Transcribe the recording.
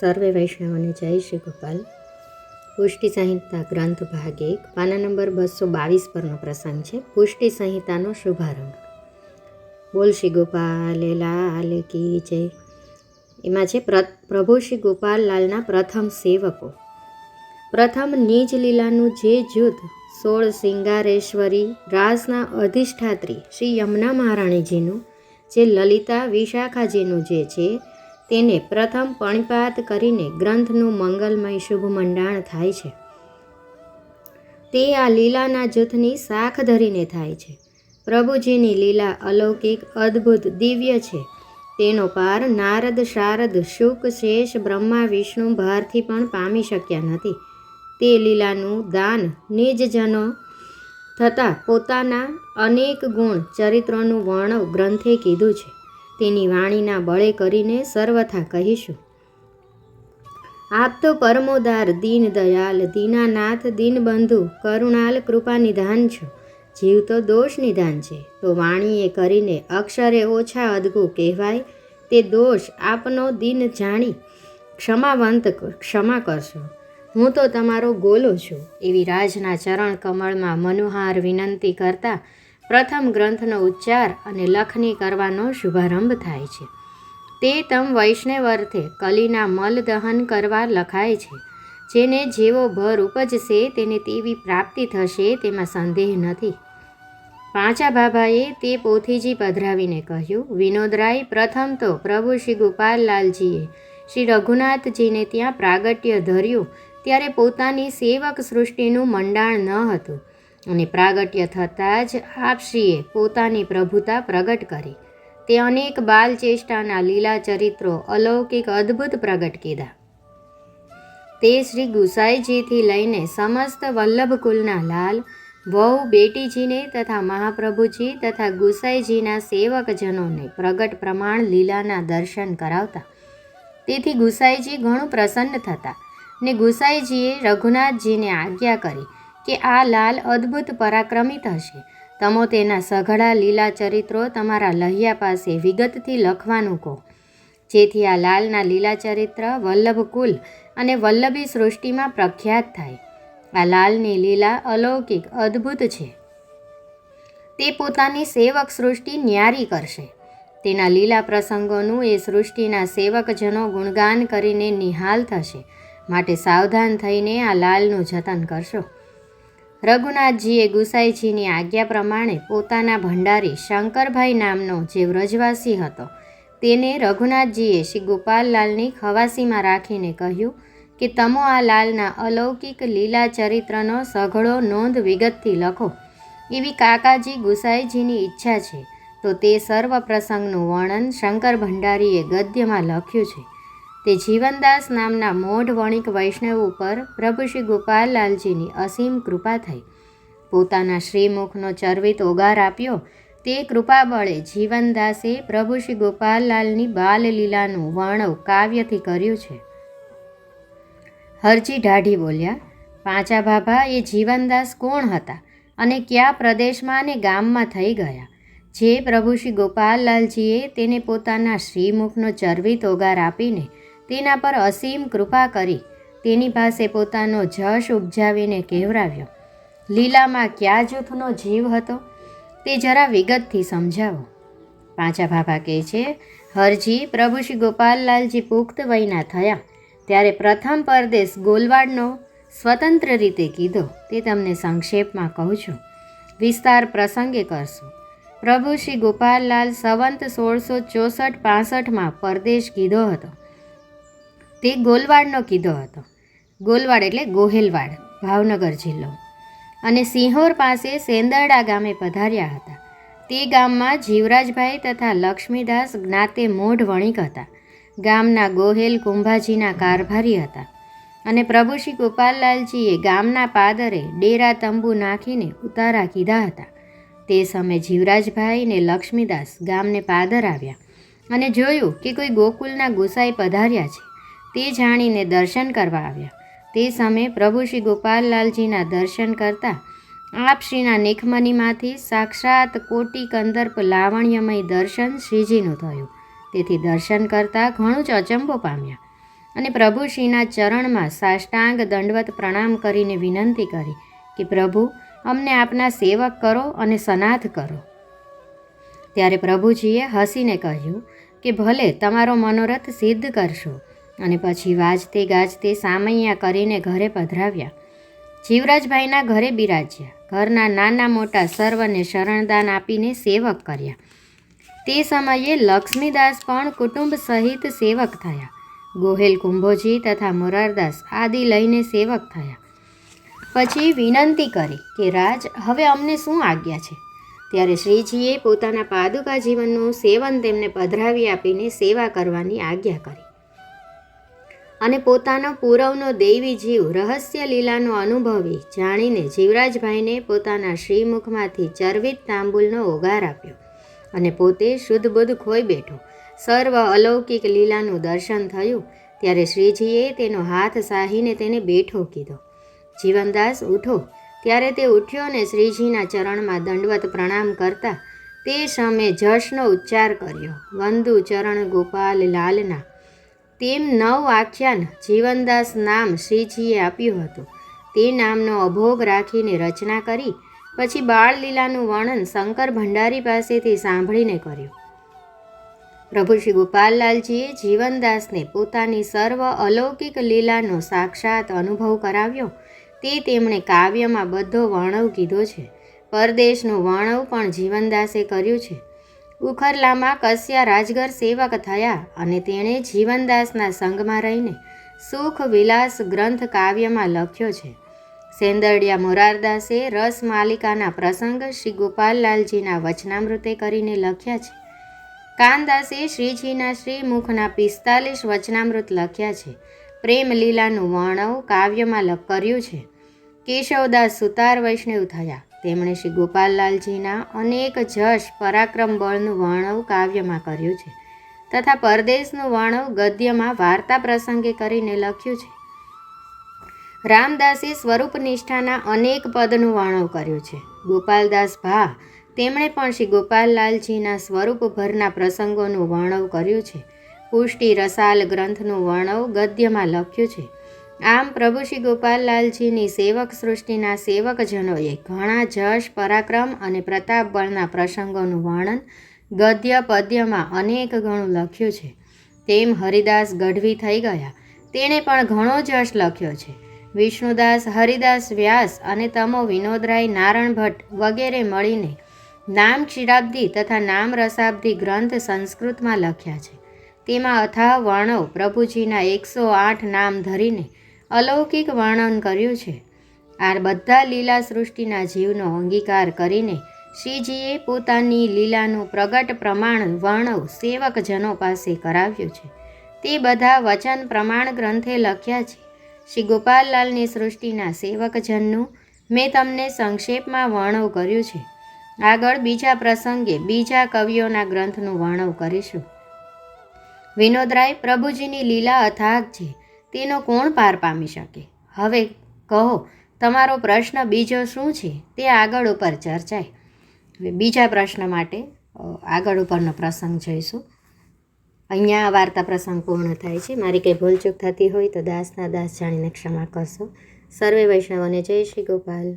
સર્વે વૈષ્ણવને જય શ્રી ગોપાલ. પુષ્ટિ સંહિતા ગ્રંથ ભાગ એક, પાના નંબર બસો બાવીસ પરનો પ્રસંગ છે. પુષ્ટિ સંહિતાનો શુભારંભ. બોલ શ્રી ગોપાલ, લાલ કી જય. એમાં છે પ્ર- પ્રભુ શ્રી ગોપાલ લાલના પ્રથમ સેવકો. પ્રથમ નિજ લીલાનું જે જૂથ, સોળ સિંગારેશ્વરી રાસના અધિષ્ઠાત્રી શ્રી યમુના મહારાણીજીનું, જે લલિતા વિશાખાજીનું જે છે તેને પ્રથમ પણિપાત કરીને ગ્રંથનું મંગલમય શુભ મંડાણ થાય છે. તે આ લીલાના જૂથની શાખ ધરીને થાય છે. પ્રભુજીની લીલા અલૌકિક અદ્ભુત દિવ્ય છે. તેનો પાર નારદ શારદ શુક શેષ બ્રહ્મા વિષ્ણુ ભારથી પણ પામી શક્યા નથી. તે લીલાનું દાન નિજજનો થતાં પોતાના અનેક ગુણ ચરિત્રોનું વર્ણવ ગ્રંથે કીધું છે. તેની વાણીના બળે કરીને સર્વથા કહીશું. આપ તો પરમોદાર, દીન દયાલ, દીનાનાથ, દીનબંધુ, કરુણાલ કૃપા નિધાન છો. જીવ તો દોષ નિધાન છે. તો વાણીએ કરીને અક્ષરે ઓછા અદગું કહેવાય. તે દોષ આપનો દિન જાણી ક્ષમાવંત ક્ષમા કરશો. હું તો તમારો ગોલો છું. એવી રાજના ચરણ કમળમાં મનોહાર વિનંતી કરતા પ્રથમ ગ્રંથનો ઉચ્ચાર અને લખની કરવાનો શુભારંભ થાય છે. તે તમ વૈષ્ણવ અર્થે કલીના મલ દહન કરવા લખાય છે. જેને જેવો ભર ઉપજશે તેને તેવી પ્રાપ્તિ થશે તેમાં સંદેહ નથી. પાંચા બાબાએ તે પોથીજી પધરાવીને કહ્યું, વિનોદરાય, પ્રથમ તો પ્રભુ શ્રી ગોપાલલાલજીએ શ્રી રઘુનાથજીને ત્યાં પ્રાગટ્ય ધર્યું, ત્યારે પોતાની સેવક સૃષ્ટિનું મંડાણ ન હતું. અને પ્રાગટ્ય થતાં જ આપશ્રીએ પોતાની પ્રભુતા પ્રગટ કરી. તે અનેક બાલચેષ્ટાના લીલા ચરિત્રો અલૌકિક અદ્ભુત પ્રગટ કીધા. તે શ્રી ગુસાઈજીથી લઈને સમસ્ત વલ્લભકુલના લાલ, વહુ બેટીજીને તથા મહાપ્રભુજી તથા ગુસાઈજીના સેવકજનોને પ્રગટ પ્રમાણ લીલાના દર્શન કરાવતા. તેથી ગુસાઈજી ઘણું પ્રસન્ન થતા ને ગુસાઈજીએ રઘુનાથજીને આજ્ઞા કરી કે આ લાલ અદ્ભુત પરાક્રમિત હશે. તમો તેના સઘળા લીલા ચરિત્રો તમારા લહિયા પાસે વિગતથી લખવાનું કહો. જેથી આ લાલના લીલા ચરિત્ર વલ્લભ કુલ અને વલ્લભી સૃષ્ટિમાં પ્રખ્યાત થાય. આ લાલની લીલા અલૌકિક અદ્ભુત છે. તે પોતાની સેવક સૃષ્ટિ ન્યારી કરશે. તેના લીલા પ્રસંગોનું એ સૃષ્ટિના સેવકજનો ગુણગાન કરીને નિહાલ થશે. માટે સાવધાન થઈને આ લાલનું જતન કરશો. રઘુનાથજીએ ગુસાઈજીની આજ્ઞા પ્રમાણે પોતાના ભંડારી શંકરભાઈ નામનો જે વ્રજવાસી હતો, તેને રઘુનાથજીએ શ્રી ગોપાલલાલની ખવાસીમાં રાખીને કહ્યું કે, તમો આ લાલના અલૌકિક લીલા ચરિત્રનો સઘળો નોંધ વિગતથી લખો. એવી કાકાજી ગુસાઈજીની ઈચ્છા છે. તો તે સર્વ પ્રસંગનું વર્ણન શંકર ભંડારીએ ગદ્યમાં લખ્યું છે. તે જીવનદાસ નામના મોઢ વણિક વૈષ્ણવ ઉપર પ્રભુ શ્રી ગોપાલલાલજીની અસીમ કૃપા થઈ. પોતાના શ્રીમુખનો ચર્વિત ઓગાર આપ્યો. તે કૃપા બળે જીવનદાસે પ્રભુ શ્રી ગોપાલલાલની બાલલીલાનું વર્ણવ કાવ્યથી કર્યું છે. હરજી ઢાઢી બોલ્યા, પાંચા ભાભા, એ જીવનદાસ કોણ હતા અને કયા પ્રદેશમાં અને ગામમાં થઈ ગયા? જે પ્રભુ શ્રી ગોપાલલાલજીએ તેને પોતાના શ્રીમુખનો ચર્વિત ઓગાર આપીને તેના પર અસીમ કૃપા કરી તેની પાસે પોતાનો જશ ઉપજાવીને કહેવરાવ્યો, લીલામાં કયા જૂથનો જીવ હતો? તે જરા વિગતથી સમજાવો. પાંચા ભાભા કહે છે, હરજી પ્રભુ શ્રી ગોપાલલાલજી પુખ્ત વયના થયા, ત્યારે પ્રથમ પરદેશ ગોલવાડનો સ્વતંત્ર રીતે કીધો, તે તમને સંક્ષેપમાં કહું છું. વિસ્તાર પ્રસંગે કરશું. પ્રભુ શ્રી ગોપાલલાલ સંવંત સોળસો ચોસઠ પાસઠમાં પરદેશ કીધો હતો. તે ગોલવાડનો કીધો હતો. ગોલવાડ એટલે ગોહેલવાડ, ભાવનગર જિલ્લો. અને સિંહોર પાસે સેંદરડા ગામે પધાર્યા હતા. તે ગામમાં જીવરાજભાઈ તથા લક્ષ્મીદાસ જ્ઞાતે મોઢ વણિક હતા. ગામના ગોહેલ કુંભાજીના કારભારી હતા. અને પ્રભુ શ્રી ગોપાલલાલજીએ ગામના પાદરે ડેરા તંબુ નાખીને ઉતારા કીધા હતા. તે સમયે જીવરાજભાઈ ને લક્ષ્મીદાસ ગામને પાદર આવ્યા અને જોયું કે કોઈ ગોકુલના ગુસાઈ પધાર્યા છે. તે જાણીને દર્શન કરવા આવ્યા. તે સમયે પ્રભુ શ્રી ગોપાલલાલજીના દર્શન કરતા આપશ્રીના નિખમનીમાંથી સાક્ષાત કોટી કંદર્પ લાવણ્યમય દર્શન શ્રીજીનું થયું. તેથી દર્શન કરતાં ઘણું જ અચંબો પામ્યા અને પ્રભુશ્રીના ચરણમાં સાષ્ટાંગ દંડવત પ્રણામ કરીને વિનંતી કરી કે, પ્રભુ, અમને આપના સેવક કરો અને સનાથ કરો. ત્યારે પ્રભુજીએ હસીને કહ્યું કે, ભલે તમારો મનોરથ સિદ્ધ કરશો અને પછી વાજતે ગાજતે સામૈયા કરીને ઘરે પધરાવ્યા. જીવરાજભાઈના ઘરે બિરાજ્યા. ઘરના નાના મોટા સર્વને શરણદાન આપીને સેવક કર્યા. તે સમયે લક્ષ્મીદાસ પણ કુટુંબ સહિત સેવક થયા. ગોહેલ કુંભોજી તથા મોરારદાસ આદિ લઈને સેવક થયા. પછી વિનંતી કરી કે, રાજ, હવે અમને શું આજ્ઞા છે? ત્યારે શ્રીજીએ પોતાના પાદુકા જીવનનું સેવન તેમને પધરાવી આપીને સેવા કરવાની આજ્ઞા કરી. અને પોતાનો પૂરવનો દૈવી જીવ રહસ્ય લીલાનો અનુભવી જાણીને જીવરાજભાઈને પોતાના શ્રીમુખમાંથી ચરવિત તાંબુલનો ઓગાર આપ્યો અને પોતે શુદ્ધ બુદ્ધ ખોઈ બેઠો. સર્વ અલૌકિક લીલાનું દર્શન થયું ત્યારે શ્રીજીએ તેનો હાથ સાહીને તેને બેઠો કીધો. જીવનદાસ ઉઠો. ત્યારે તે ઉઠ્યો અને શ્રીજીના ચરણમાં દંડવત પ્રણામ કરતા તે સમયે જશનો ઉચ્ચાર કર્યો. વંદુ ચરણ ગોપાલ લાલના તેમ નવ આખ્યાન જીવનદાસ નામ શ્રીજીએ આપ્યું હતું. તે નામનો અભોગ રાખીને રચના કરી, પછી બાળલીલાનું વર્ણન શંકર ભંડારી પાસેથી સાંભળીને કર્યું. પ્રભુ શ્રી ગોપાલલાલજીએ જીવનદાસને પોતાની સર્વ અલૌકિક લીલાનો સાક્ષાત અનુભવ કરાવ્યો. તે તેમણે કાવ્યમાં બધો વર્ણવ કીધો છે. પરદેશનું વર્ણવ પણ જીવનદાસે કર્યું છે. ઉખરલામાં કશ્યા રાજગર સેવક થયા અને તેણે જીવનદાસના સંગમાં રહીને સુખ વિલાસ ગ્રંથ કાવ્યમાં લખ્યો છે. સેંદરડિયા મોરારદાસે રસ માલિકાના પ્રસંગ શ્રી ગોપાલલાલજીના વચનામૃતે કરીને લખ્યા છે. કાનદાસે શ્રીજીના શ્રીમુખના પિસ્તાલીસ વચનામૃત લખ્યા છે. પ્રેમલીલાનું વર્ણવ કાવ્યમાં કર્યું છે. કેશવદાસ સુતાર વૈષ્ણવ થયા. તેમણે શ્રી ગોપાલલાલજીના અનેક જશ પરાક્રમ બળનું વર્ણવ કાવ્યમાં કર્યું છે તથા પરદેશનું વર્ણવ ગદ્યમાં વાર્તા પ્રસંગે કરીને લખ્યું છે. રામદાસે સ્વરૂપ નિષ્ઠાના અનેક પદનું વર્ણવ કર્યું છે. ગોપાલદાસ ભા તેમણે પણ શ્રી ગોપાલલાલજીના સ્વરૂપભરના પ્રસંગોનું વર્ણવ કર્યું છે. પુષ્ટિ રસાલ ગ્રંથનું વર્ણવ ગદ્યમાં લખ્યું છે. આમ પ્રભુ શ્રી ગોપાલલાલજીની સેવક સૃષ્ટિના સેવકજનોએ ઘણા જશ, પરાક્રમ અને પ્રતાપ બળના પ્રસંગોનું વર્ણન ગદ્ય પદ્યમાં અનેક ગણું લખ્યું છે. તેમ હરિદાસ ગઢવી થઈ ગયા. તેણે પણ ઘણો જશ લખ્યો છે. વિષ્ણુદાસ, હરિદાસ વ્યાસ અને તમો વિનોદરાય નારણ ભટ્ટ વગેરે મળીને નામ ક્ષીરાબ્દી તથા નામ રસાબ્દી ગ્રંથ સંસ્કૃતમાં લખ્યા છે. તેમાં અથાહ વર્ણવ પ્રભુજીના એકસો આઠ નામ ધરીને અલૌકિક વર્ણન કર્યું છે. આ બધા લીલા સૃષ્ટિના જીવનો અંગીકાર કરીને શ્રીજીએ પોતાની લીલાનું પ્રગટ પ્રમાણ વર્ણવ સેવકજનો પાસે કરાવ્યું છે. તે બધા વચન પ્રમાણ ગ્રંથે લખ્યા છે. શ્રી ગોપાલલાલની સૃષ્ટિના સેવકજનનું મેં તમને સંક્ષેપમાં વર્ણવ કર્યું છે. આગળ બીજા પ્રસંગે બીજા કવિઓના ગ્રંથનું વર્ણવ કરીશું. વિનોદરાય પ્રભુજીની લીલા અથાગ છે. તેનો કોણ પાર પામી શકે? હવે કહો, તમારો પ્રશ્ન બીજો શું છે? તે આગળ ઉપર ચર્ચાય. હવે બીજા પ્રશ્ન માટે આગળ ઉપરનો પ્રસંગ જોઈશું. અહીંયા આ વાર્તા પ્રસંગ પૂર્ણ થાય છે. મારી કંઈ ભૂલચૂક થતી હોય તો દાસના દાસ જાણીને ક્ષમા કરશો. સર્વે વૈષ્ણવોને જય શ્રી ગોપાલ.